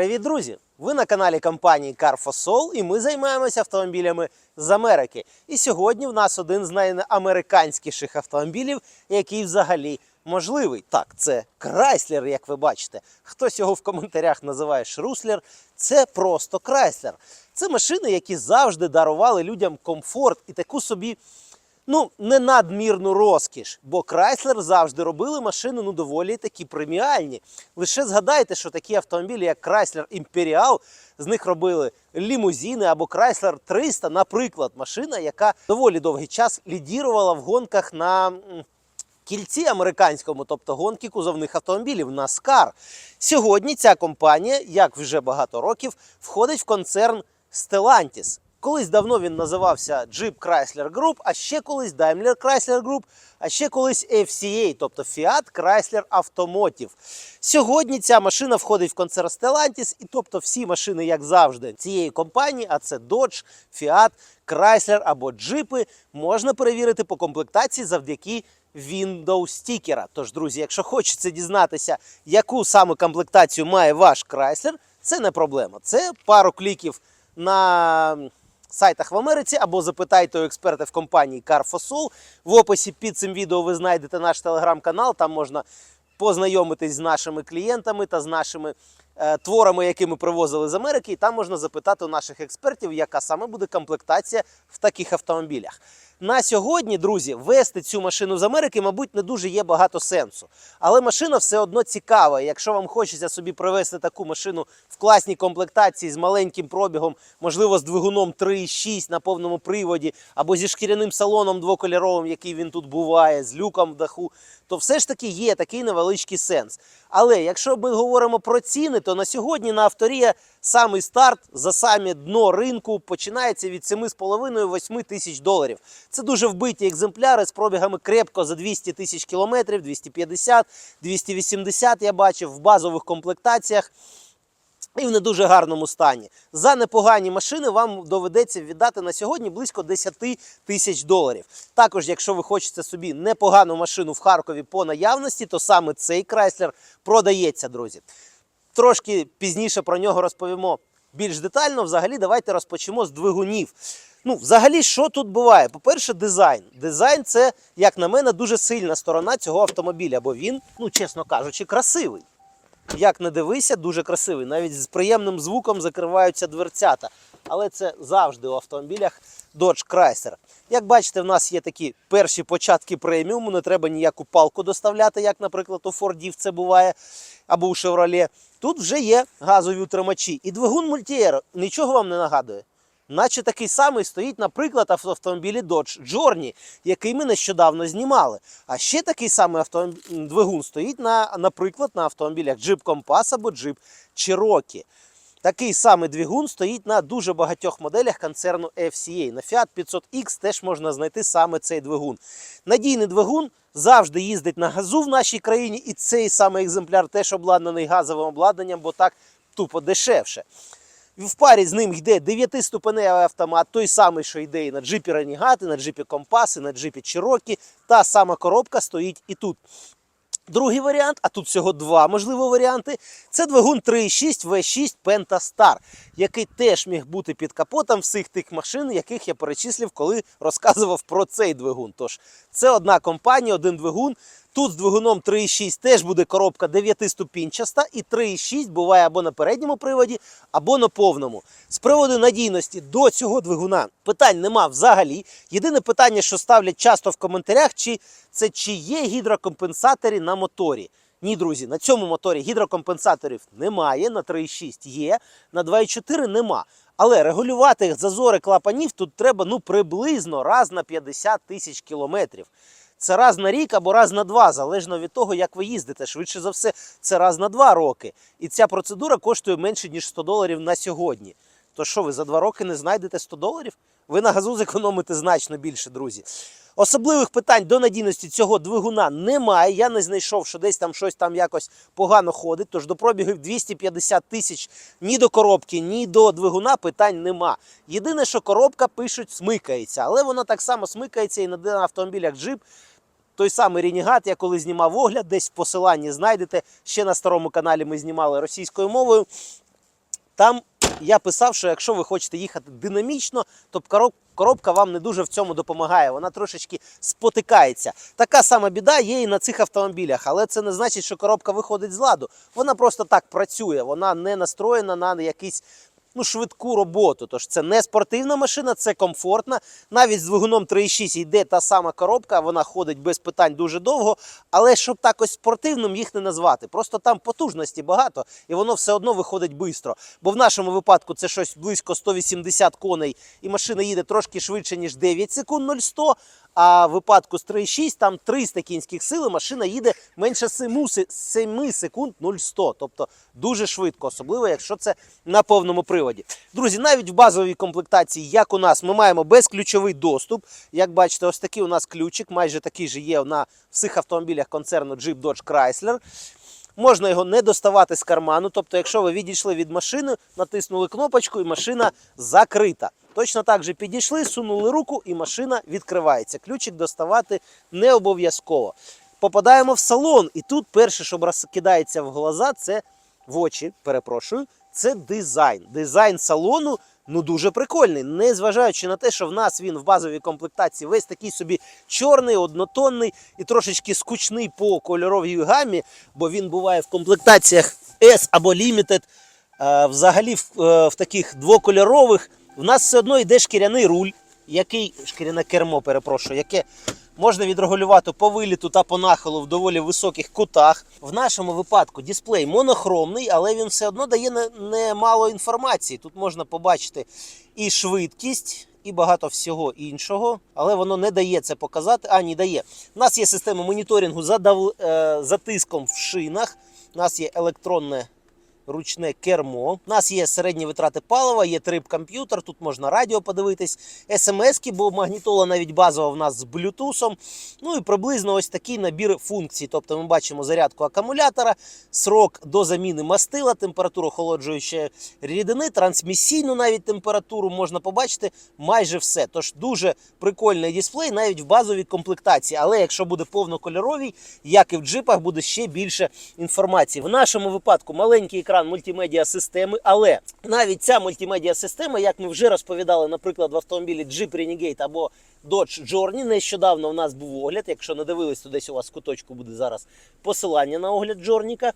Привіт, друзі! Ви на каналі компанії Car for Soul і ми займаємося автомобілями з Америки. І сьогодні в нас один з найамериканськіших автомобілів, який взагалі можливий. Так, це Chrysler, як ви бачите. Хтось його в коментарях називає Шруслер. Це просто Chrysler. Це машини, які завжди дарували людям комфорт і таку собі ну, не надмірну розкіш, бо Chrysler завжди робили машини ну, доволі такі преміальні. Лише згадайте, що такі автомобілі, як Chrysler Imperial, з них робили лімузини або Chrysler 300, наприклад, машина, яка доволі довгий час лідірувала в гонках на. Кільці американському, тобто гонки кузовних автомобілів NASCAR. Сьогодні ця компанія, як вже багато років, входить в концерн Stellantis. Колись давно він називався Jeep Chrysler Group, а ще колись Daimler Chrysler Group, а ще колись FCA, тобто Fiat Chrysler Automotive. Сьогодні ця машина входить в концерн Stellantis, і тобто всі машини, як завжди, цієї компанії, а це Dodge, Fiat, Chrysler або Джипи, можна перевірити по комплектації завдяки Windows стікера. Тож, друзі, якщо хочеться дізнатися, яку саме комплектацію має ваш Chrysler, це не проблема. Це пару кліків на сайтах в Америці або запитайте у експерта в компанії Car4Soul. В описі під цим відео ви знайдете наш телеграм-канал, там можна познайомитись з нашими клієнтами та з нашими е, творами, які ми привозили з Америки, і там можна запитати у наших експертів, яка саме буде комплектація в таких автомобілях. На сьогодні, друзі, вести цю машину з Америки, мабуть, не дуже є багато сенсу. Але машина все одно цікава. Якщо вам хочеться собі привезти таку машину в класній комплектації з маленьким пробігом, можливо, з двигуном 3,6 на повному приводі, або зі шкіряним салоном двокольоровим, який він тут буває, з люком в даху, то все ж таки є такий невеличкий сенс. Але якщо ми говоримо про ціни, то на сьогодні на авторія самий старт за самі дно ринку починається від 7,5-8 тисяч доларів. Це дуже вбиті екземпляри з пробігами крепко за 200 тисяч кілометрів, 250, 280 я бачив в базових комплектаціях. І в не дуже гарному стані. За непогані машини вам доведеться віддати на сьогодні близько 10 тисяч доларів. Також, якщо ви хочете собі непогану машину в Харкові по наявності, то саме цей Chrysler продається, друзі. Трошки пізніше про нього розповімо більш детально. Взагалі, давайте розпочнемо з двигунів. Ну, взагалі, що тут буває? По-перше, дизайн. Дизайн це, як на мене, дуже сильна сторона цього автомобіля, бо він, ну чесно кажучи, красивий. Як не дивися, дуже красивий. Навіть з приємним звуком закриваються дверцята. Але це завжди у автомобілях Dodge Chrysler. Як бачите, в нас є такі перші початки преміуму, не треба ніяку палку доставляти, як, наприклад, у Фордів це буває, або у Шевроле, Тут вже є газові утримачі. І двигун мультієр нічого вам не нагадує. Наче такий самий стоїть, наприклад, в автомобілі Dodge Journey, який ми нещодавно знімали. А ще такий самий автомоб... двигун стоїть, на, наприклад, на автомобілях Jeep Compass або Jeep Cherokee. Такий самий двигун стоїть на дуже багатьох моделях концерну FCA. На Fiat 500X теж можна знайти саме цей двигун. Надійний двигун завжди їздить на газу в нашій країні, і цей самий екземпляр теж обладнаний газовим обладнанням, бо так тупо дешевше. В парі з ним йде 9-ступеневий автомат, той самий, що йде і на джипі Renegade, на джипі і на джипі Cherokee. Та сама коробка стоїть і тут. Другий варіант, а тут всього два можливо варіанти. Це двигун 3.6 V6 Pentastar, який теж міг бути під капотом всіх тих машин, яких я перечислив, коли розказував про цей двигун. Тож це одна компанія, один двигун. Тут з двигуном 3.6 теж буде коробка 9-ступінчаста, і 3.6 буває або на передньому приводі, або на повному. З приводу надійності до цього двигуна питань нема взагалі. Єдине питання, що ставлять часто в коментарях, чи це чи є гідрокомпенсатори на моторі. Ні, друзі, на цьому моторі гідрокомпенсаторів немає, на 3.6 є, на 2.4 нема. Але регулювати зазори клапанів тут треба ну приблизно раз на 50 тисяч кілометрів. Це раз на рік або раз на два, залежно від того, як ви їздите. Швидше за все, це раз на два роки. І ця процедура коштує менше, ніж 100 доларів на сьогодні. То що ви за два роки не знайдете 100 доларів? Ви на газу зекономите значно більше, друзі. Особливих питань до надійності цього двигуна немає. Я не знайшов, що десь там щось там якось погано ходить. Тож до пробігів 250 тисяч ні до коробки, ні до двигуна питань нема. Єдине, що коробка пишуть, смикається, але вона так само смикається і на автомобілях Jeep. Той самий Ренігат, я коли знімав огляд, десь в посиланні знайдете. Ще на старому каналі ми знімали російською мовою. Там я писав, що якщо ви хочете їхати динамічно, то коробка вам не дуже в цьому допомагає. Вона трошечки спотикається. Така сама біда є і на цих автомобілях, але це не значить, що коробка виходить з ладу. Вона просто так працює, вона не настроєна на якийсь. Ну, швидку роботу. Тож це не спортивна машина, це комфортна. Навіть з двигуном 3.6 йде та сама коробка, вона ходить без питань дуже довго. Але щоб так ось спортивним їх не назвати. Просто там потужності багато, і воно все одно виходить швидко. Бо в нашому випадку це щось близько 180 коней, і машина їде трошки швидше, ніж 9 секунд 0,100. А в випадку з 3,6 там 300 кінських сил, машина їде менше 7, 7 секунд 0,100. Тобто дуже швидко, особливо якщо це на повному приводі. Друзі, навіть в базовій комплектації, як у нас, ми маємо безключовий доступ. Як бачите, ось такий у нас ключик, майже такий же є на всіх автомобілях концерну Jeep Dodge Chrysler. Можна його не доставати з карману. Тобто, якщо ви відійшли від машини, натиснули кнопочку і машина закрита. Точно так же підійшли, сунули руку і машина відкривається. Ключик доставати не обов'язково. Попадаємо в салон, і тут перше, що розкидається в глаза, це в очі, перепрошую, це дизайн. Дизайн салону ну дуже прикольний. Незважаючи на те, що в нас він в базовій комплектації весь такий собі чорний, однотонний і трошечки скучний по кольоровій гамі, бо він буває в комплектаціях S або Limited. Е, Взагалі е, в таких двокольорових в нас все одно йде шкіряний руль, який шкіряне кермо, перепрошую, яке можна відрегулювати по виліту та по нахилу в доволі високих кутах. В нашому випадку дисплей монохромний, але він все одно дає не- немало інформації. Тут можна побачити і швидкість. І багато всього іншого, але воно не дає це показати. А, ні, дає. У нас є система моніторингу за, дав... е, за тиском в шинах. У нас є електронне ручне кермо. У нас є середні витрати палива, є трип-комп'ютер, тут можна радіо подивитись, смс-ки, бо магнітола навіть базова в нас з блютусом. Ну і приблизно ось такий набір функцій. Тобто ми бачимо зарядку акумулятора, срок до заміни мастила, температуру охолоджуючої рідини, трансмісійну навіть температуру можна побачити майже все. Тож дуже прикольний дисплей навіть в базовій комплектації. Але якщо буде повнокольоровий, як і в джипах, буде ще більше інформації. В нашому випадку маленький екран мультимедіа системи, але навіть ця мультимедіа система, як ми вже розповідали, наприклад, в автомобілі Jeep Renegade або Dodge Journey, нещодавно в нас був огляд. Якщо не дивились, то десь у вас куточку буде зараз посилання на огляд Джорніка.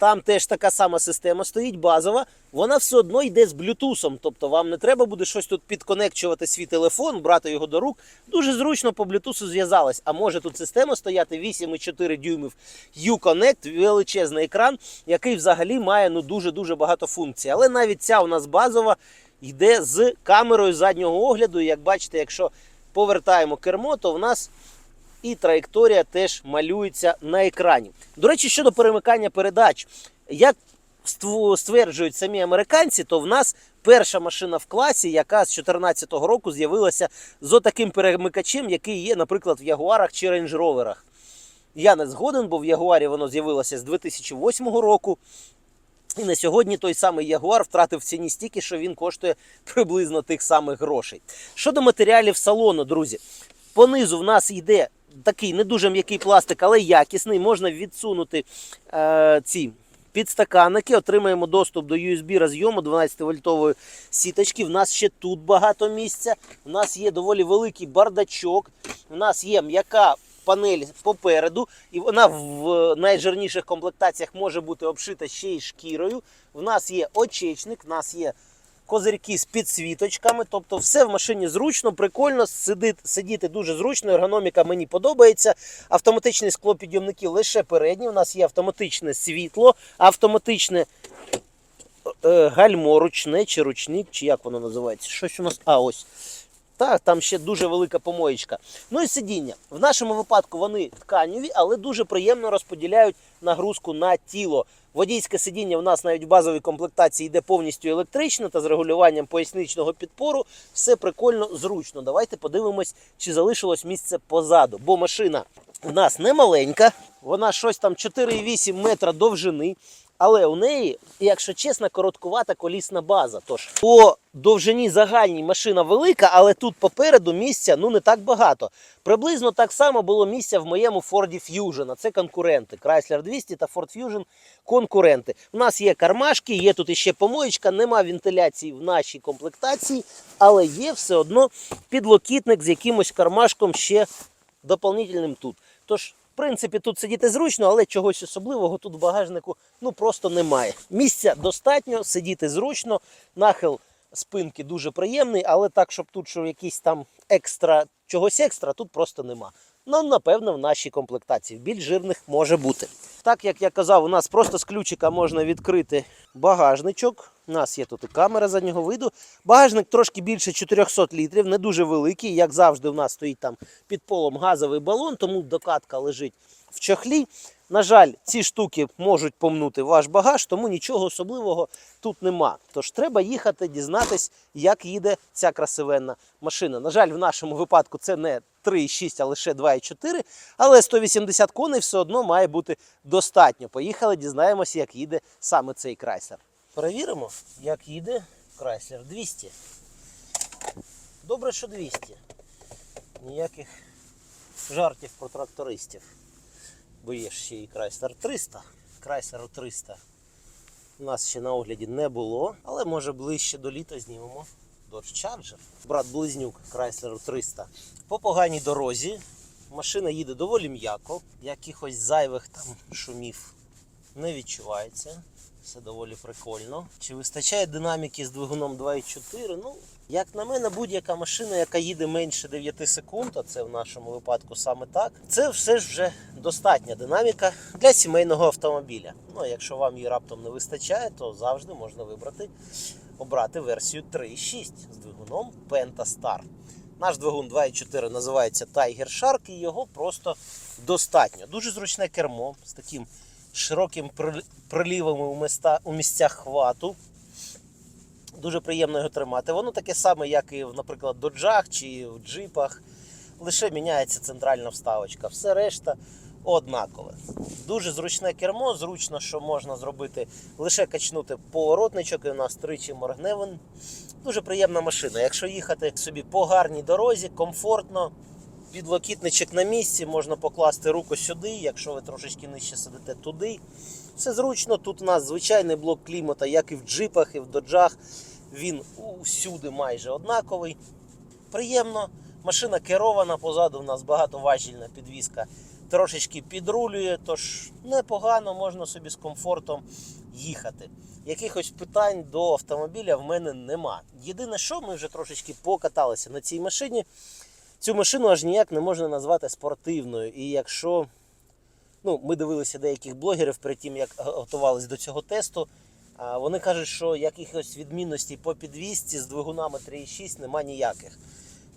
Там теж така сама система стоїть, базова. Вона все одно йде з блютусом. Тобто вам не треба буде щось тут підконекчувати свій телефон, брати його до рук. Дуже зручно по блютусу зв'язалась. А може тут система стояти 8,4 дюймів Uconnect, величезний екран, який взагалі має ну дуже-дуже багато функцій. Але навіть ця у нас базова йде з камерою заднього огляду. Як бачите, якщо повертаємо кермо, то в нас і траєкторія теж малюється на екрані. До речі, щодо перемикання передач, як стверджують самі американці, то в нас перша машина в класі, яка з 2014 року з'явилася з отаким перемикачем, який є, наприклад, в Ягуарах чи Range Roverах. Я не згоден, бо в Ягуарі воно з'явилося з 2008 року. І на сьогодні той самий Ягуар втратив ціні стільки, що він коштує приблизно тих самих грошей. Щодо матеріалів салону, друзі, понизу в нас йде такий не дуже м'який пластик, але якісний. Можна відсунути е, ці підстаканники. Отримаємо доступ до USB розйому 12-вольтової сіточки. В нас ще тут багато місця. У нас є доволі великий бардачок. У нас є м'яка панель попереду, і вона в найжирніших комплектаціях може бути обшита ще й шкірою. В нас є очечник, в нас є козирки з підсвіточками. Тобто все в машині зручно, прикольно, сидити, сидіти дуже зручно, ергономіка мені подобається. Автоматичні склопідйомники лише передні. У нас є автоматичне світло, автоматичне е, гальмо ручне чи ручник, чи як воно називається. Щось у нас. А, ось. Так, там ще дуже велика помоєчка. Ну і сидіння. В нашому випадку вони тканеві, але дуже приємно розподіляють нагрузку на тіло. Водійське сидіння в нас навіть в базовій комплектації йде повністю електричне та з регулюванням поясничного підпору. Все прикольно, зручно. Давайте подивимось, чи залишилось місце позаду. Бо машина в нас не маленька, вона щось там 4,8 метра довжини. Але у неї, якщо чесно, короткувата колісна база. Тож по довжині загальній машина велика, але тут попереду місця ну не так багато. Приблизно так само було місця в моєму Ford Fusion. А Це конкуренти. Chrysler 200 та Ford Fusion конкуренти. У нас є кармашки, є тут іще помоєчка, нема вентиляції в нашій комплектації, але є все одно підлокітник з якимось кармашком ще доповнительним тут. Тож, принципі, тут сидіти зручно, але чогось особливого тут в багажнику ну просто немає. Місця достатньо, сидіти зручно, нахил спинки дуже приємний, але так, щоб тут що якийсь там екстра, чогось екстра, тут просто нема. Ну, напевно, в нашій комплектації. В більш жирних може бути. Так як я казав, у нас просто з ключика можна відкрити багажничок. У нас є тут і камера заднього виду. Багажник трошки більше 400 літрів, не дуже великий. Як завжди, у нас стоїть там під полом газовий балон, тому докатка лежить в чохлі. На жаль, ці штуки можуть помнути ваш багаж, тому нічого особливого тут нема. Тож треба їхати, дізнатись, як їде ця красивенна машина. На жаль, в нашому випадку це не 3,6, а лише 2,4, але 180 коней все одно має бути достатньо. Поїхали, дізнаємося, як їде саме цей крайсер. Перевіримо, як їде крайсер 200. Добре, що 200. Ніяких жартів про трактористів. Бо є ще і Chrysler 300. Chrysler 300 у нас ще на огляді не було, але може ближче до літа знімемо Dodge Charger. Брат близнюк Chrysler 300. По поганій дорозі машина їде доволі м'яко, якихось зайвих там шумів не відчувається. Все доволі прикольно. Чи вистачає динаміки з двигуном 2.4? Ну, як на мене, будь-яка машина, яка їде менше 9 секунд, а це в нашому випадку саме так, це все ж вже достатня динаміка для сімейного автомобіля. Ну, якщо вам її раптом не вистачає, то завжди можна вибрати, обрати версію 3.6 з двигуном Pentastar. Наш двигун 2.4 називається Tiger Shark і його просто достатньо. Дуже зручне кермо з таким широким прил- прилівами у, місцях хвату. Дуже приємно його тримати. Воно таке саме, як і в, наприклад, доджах чи в джипах. Лише міняється центральна вставочка. Все решта однакове. Дуже зручне кермо, зручно, що можна зробити лише качнути поворотничок, і у нас тричі моргне він. Дуже приємна машина. Якщо їхати собі по гарній дорозі, комфортно, підлокітничок на місці, можна покласти руку сюди, якщо ви трошечки нижче сидите туди. Все зручно. Тут у нас звичайний блок клімата, як і в джипах, і в доджах. Він усюди майже однаковий. Приємно. Машина керована, позаду в нас багатоважільна підвізка трошечки підрулює, тож непогано можна собі з комфортом їхати. Якихось питань до автомобіля в мене нема. Єдине, що ми вже трошечки покаталися на цій машині. Цю машину аж ніяк не можна назвати спортивною. І якщо ну, ми дивилися деяких блогерів перед тим, як готувалися до цього тесту, вони кажуть, що якихось відмінностей по підвісці з двигунами 3.6 нема ніяких.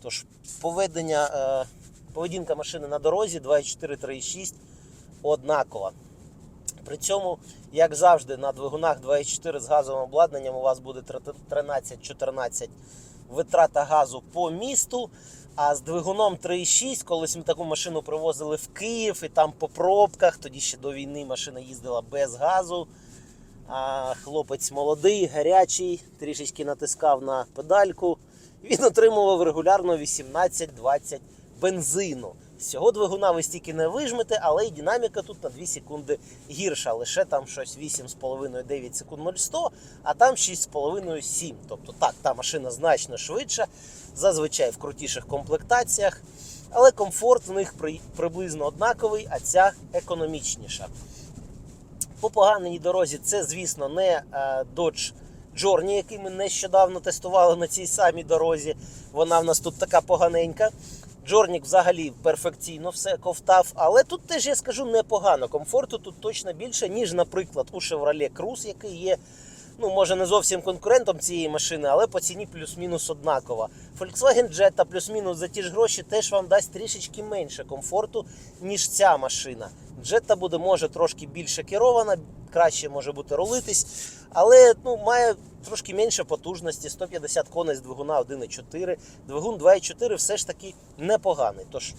Тож поведення, е, поведінка машини на дорозі 2.4 3.6 однакова. При цьому, як завжди, на двигунах 2.4 з газовим обладнанням у вас буде 13-14 витрата газу по місту. А з двигуном 3.6, колись ми таку машину привозили в Київ і там по пробках, тоді ще до війни машина їздила без газу. А хлопець молодий, гарячий, трішечки натискав на педальку. Він отримував регулярно 18-20 бензину. З цього двигуна ви стільки не вижмете, але і динаміка тут на 2 секунди гірша. Лише там щось 8,5-9 секунд 0100, а там 6,5-7. Тобто так, та машина значно швидша, зазвичай в крутіших комплектаціях. Але комфорт в них при- приблизно однаковий, а ця економічніша. По поганій дорозі це, звісно, не е, Dodge Journey, який ми нещодавно тестували на цій самій дорозі. Вона в нас тут така поганенька. Джорнік взагалі перфекційно все ковтав, але тут теж я скажу непогано. Комфорту тут точно більше, ніж, наприклад, у Chevrolet Cruze, який є, ну може не зовсім конкурентом цієї машини, але по ціні плюс-мінус однакова. Volkswagen Jetta плюс-мінус за ті ж гроші теж вам дасть трішечки менше комфорту, ніж ця машина. Jetta буде може трошки більше керована, краще може бути рулитись, але ну, має трошки менше потужності, 150 коней з двигуна 1,4. Двигун 2,4 все ж таки непоганий. Тож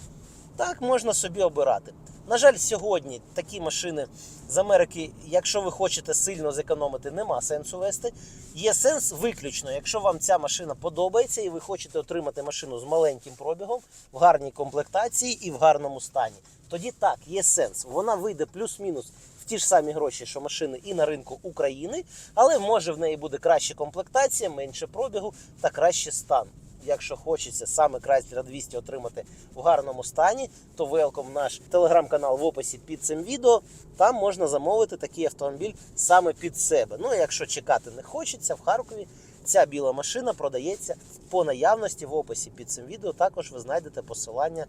так можна собі обирати. На жаль, сьогодні такі машини з Америки, якщо ви хочете сильно зекономити, нема сенсу вести. Є сенс виключно, якщо вам ця машина подобається і ви хочете отримати машину з маленьким пробігом, в гарній комплектації і в гарному стані. Тоді так, є сенс. Вона вийде плюс-мінус в ті ж самі гроші, що машини і на ринку України, але може в неї буде краща комплектація, менше пробігу та краще стан. Якщо хочеться саме Chrysler 200 отримати в гарному стані, то велком наш телеграм-канал в описі під цим відео. Там можна замовити такий автомобіль саме під себе. Ну, а якщо чекати не хочеться, в Харкові ця біла машина продається по наявності в описі під цим відео. Також ви знайдете посилання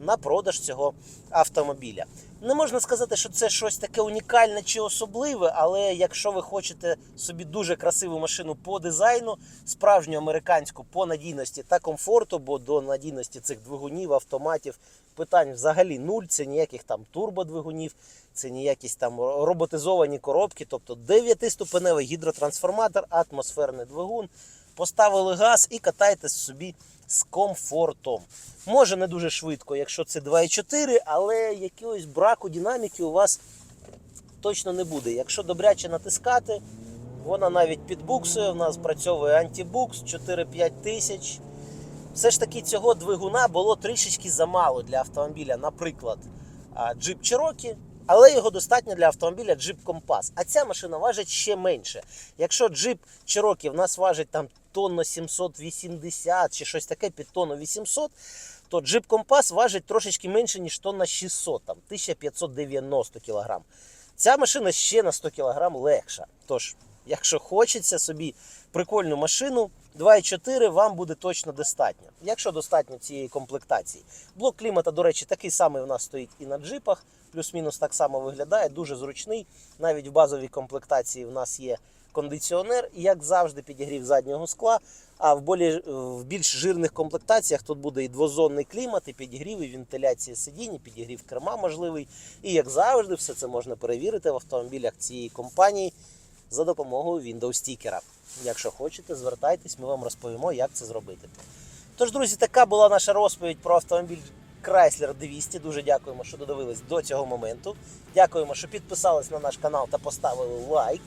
на продаж цього автомобіля. Не можна сказати, що це щось таке унікальне чи особливе, але якщо ви хочете собі дуже красиву машину по дизайну, справжню американську по надійності та комфорту, бо до надійності цих двигунів, автоматів питань взагалі нуль, це ніяких там турбодвигунів, це ніякісь там роботизовані коробки, тобто 9-ступеневий гідротрансформатор, атмосферний двигун. Поставили газ і катайтесь собі з комфортом. Може не дуже швидко, якщо це 2,4, але якогось браку динаміки у вас точно не буде. Якщо добряче натискати, вона навіть підбуксує, в нас працьовує антибукс 4-5 тисяч. Все ж таки цього двигуна було трішечки замало для автомобіля, наприклад, Jeep Cherokee, але його достатньо для автомобіля Jeep Compass. А ця машина важить ще менше. Якщо Jeep Cherokee в нас важить там тонну 780 чи щось таке під тонну 800, то Jeep Compass важить трошечки менше, ніж тонна 600, там 1590 кг. Ця машина ще на 100 кг легша. Тож, якщо хочеться собі прикольну машину, 2,4 вам буде точно достатньо. Якщо достатньо цієї комплектації. Блок клімата, до речі, такий самий у нас стоїть і на джипах, плюс-мінус так само виглядає, дуже зручний. Навіть в базовій комплектації в нас є кондиціонер, і як завжди, підігрів заднього скла. А в, болі, в більш жирних комплектаціях тут буде і двозонний клімат, і підігрів, і вентиляція сидінь, і підігрів керма можливий. І як завжди, все це можна перевірити в автомобілях цієї компанії за допомогою Windows стікера. Якщо хочете, звертайтесь, ми вам розповімо, як це зробити. Тож, друзі, така була наша розповідь про автомобіль Chrysler 200. Дуже дякуємо, що додивились до цього моменту. Дякуємо, що підписались на наш канал та поставили лайк.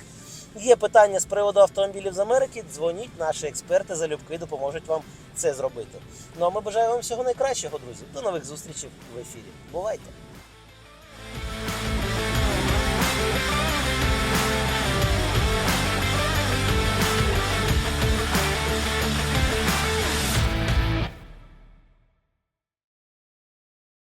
Є питання з приводу автомобілів з Америки. Дзвоніть, наші експерти залюбки допоможуть вам це зробити. Ну а ми бажаємо вам всього найкращого, друзі. До нових зустрічей в ефірі. Бувайте!